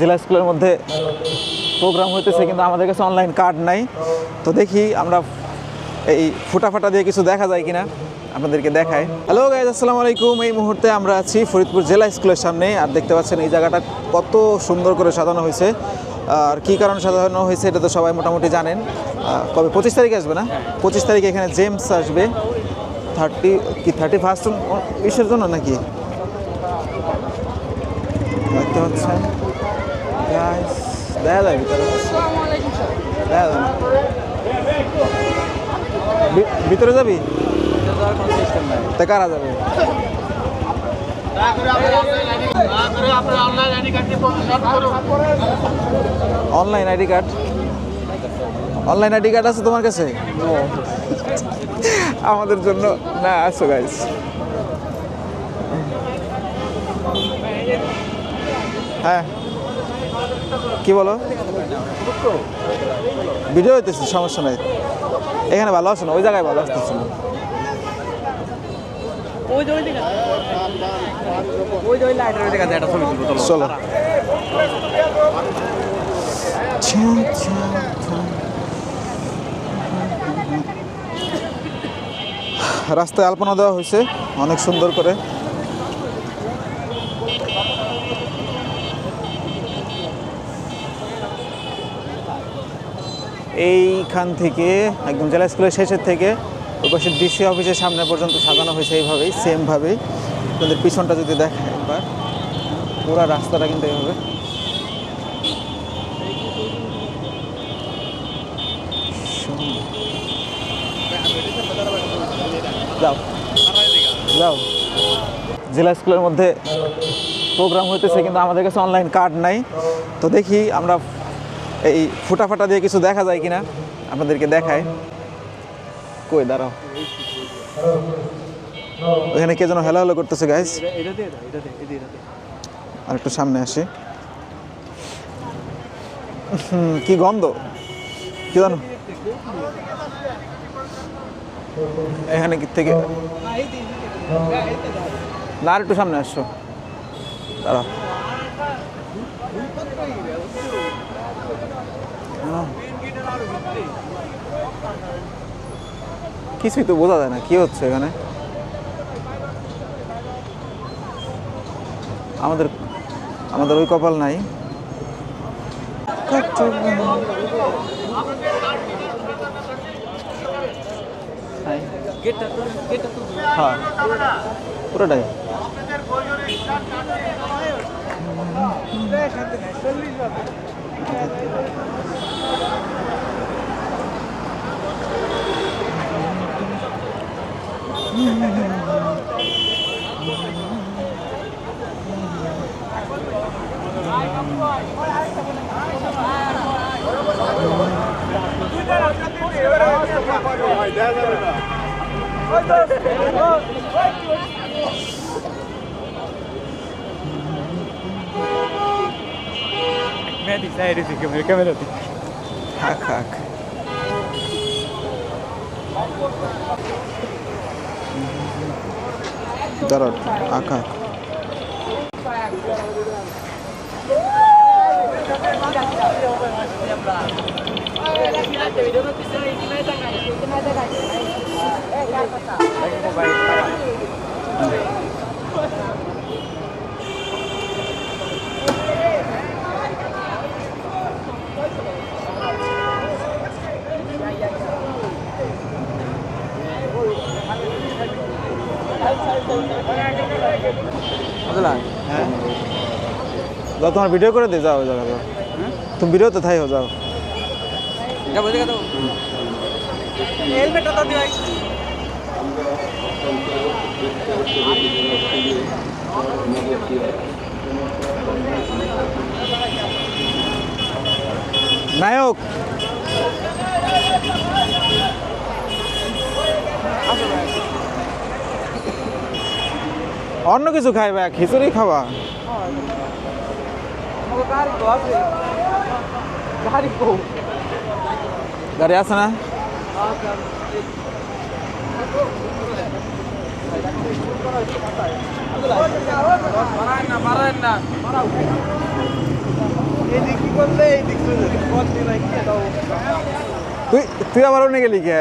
জেলা স্কুলের মধ্যে প্রোগ্রাম হইতেছে, কিন্তু আমাদের কাছে অনলাইন কার্ড নাই। তো দেখি আমরা এই ফুটাফাটা দিয়ে কিছু দেখা যায় কিনা, আপনাদেরকে দেখায় হ্যালো গাইজ আসসালামু আলাইকুম। এই মুহূর্তে আমরা আছি ফরিদপুর জেলা স্কুলের সামনে, আর দেখতে পাচ্ছেন এই জায়গাটা কত সুন্দর করে সাজানো হয়েছে। আর কী কারণে সাজানো হয়েছে, এটা তো সবাই মোটামুটি জানেন। কবে? পঁচিশ তারিখে আসবে না? পঁচিশ তারিখে এখানে জেমস আসবে। থার্টি কি থার্টি ফার্স্ট ইসের জন্য নাকি? দেখতে পাচ্ছেন। Guys, দেখা যায় ভিতরে দেখা যায় না। ভিতরে যাবি তা কারা যাবে online ID card online ID card আছে তোমার কাছে? আমাদের জন্য না আসো গাইস হ্যাঁ। কি বলো? ভিডিও হইতেছে সমস্যা নাই। এখানে ভালো আসো না ওই জায়গায় ভালো আসতেছে না চলো। রাস্তায় আলপনা দেওয়া হয়েছে অনেক সুন্দর করে। এইখান থেকে, একদম জেলা স্কুলের শেষের থেকে ওই পাশে ডিসি অফিসের সামনে পর্যন্ত সাজানো হয়েছে এইভাবেই সেমভাবেই আপনাদের পিছনটা যদি দেখেন একবার, পুরো রাস্তাটা কিন্তু এইভাবে। জেলা স্কুলের মধ্যে প্রোগ্রাম হইতেছে, কিন্তু আমাদের কাছে অনলাইন কার্ড নাই। তো দেখি আমরা এই ফুটাফাটা দিয়ে কিছু দেখা যায় কিনা? আপনাদেরকে দেখায় কই দাঁড়াও। ওখানে কে যেন হেলা হেলো করতেছে গাইস। আর একটু সামনে আসি। কি গন্ধ? কি জানো এখানে কি থেকে না আর একটু সামনে আসছো দাঁড়াও। কিছুই তো বোঝা যায় না, কি হচ্ছে এখানে? আমাদের আমাদের ওই কপাল নাই। গেটটা তো গেটটা তো হ্যাঁ পুরোটাই মেয়ে দিছে এই দিছে ক্যামেরা ক্যামেরা দিছে থাক থাক দাঁড়াও আঁকা বুঝলা হ্যাঁ। যাও তোমার ভিডিও করে দে যাও ওই জায়গা যাও তুমি ভিডিও তো থাই হো যাও। যাব দেখে তো হেলমেটটা তো দিই নায়ক। অন্য কিছু খাইবা খিচুড়ি খাবা গাড়ি আছে না? তুই তুই আবার অন্য গেলি কে?